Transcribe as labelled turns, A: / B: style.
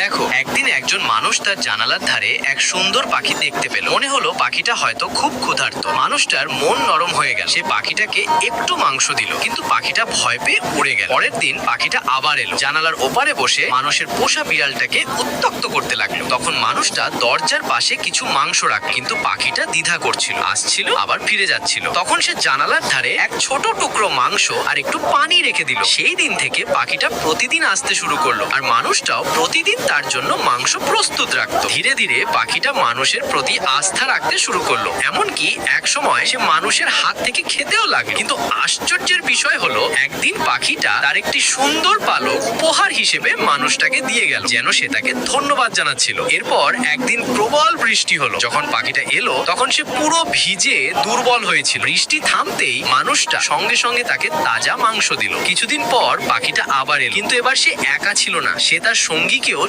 A: দেখো, একদিন একজন মানুষ তার জানালার ধারে এক সুন্দর পাখি দেখতে পেল। মনে হলো পাখিটা হয়তো খুব ক্ষুধার্ত। মানুষটার মন নরম হয়ে গেল। সে পাখিটাকে একটু মাংস দিল, কিন্তু পাখিটা ভয় পেয়ে উড়ে গেল। পরের দিন পাখিটা আবার এলো। জানালার ওপারে বসে মানুষের পোষা বিড়ালটাকে উত্তক্ত করতে লাগল। তখন মানুষটা দরজার পাশে কিছু মাংস রাখল, কিন্তু পাখিটা দ্বিধা করছিল। আসছিল, আবার ফিরে যাচ্ছিল। তখন সে জানালার ধারে এক ছোট টুকরো মাংস আর একটু পানি রেখে দিল। সেই দিন থেকে পাখিটা প্রতিদিন আসতে শুরু করল, আর মানুষটাও প্রতিদিন তার জন্য মাংস প্রস্তুত রাখত। ধীরে ধীরে পাখিটা মানুষের প্রতি আস্থা রাখতে শুরু করল। এমনকি এক সময় সে মানুষের হাত থেকে খেতেও লাগে। কিন্তু আশ্চর্যের বিষয় হলো, একদিন পাখিটা তার একটি সুন্দর পালক উপহার হিসেবে মানুষটাকে দিয়ে গেল, যেন সে তাকে ধন্যবাদ জানাচ্ছিল। এরপর একদিন প্রবল বৃষ্টি হলো। যখন পাখিটা এলো, তখন সে পুরো ভিজে দুর্বল হয়েছিল। বৃষ্টি থামতেই মানুষটা সঙ্গে সঙ্গে তাকে তাজা মাংস দিল। কিছুদিন পর পাখিটা আবার এলো। কিন্তু এবার সে একা ছিল না। সে তার সঙ্গীকেও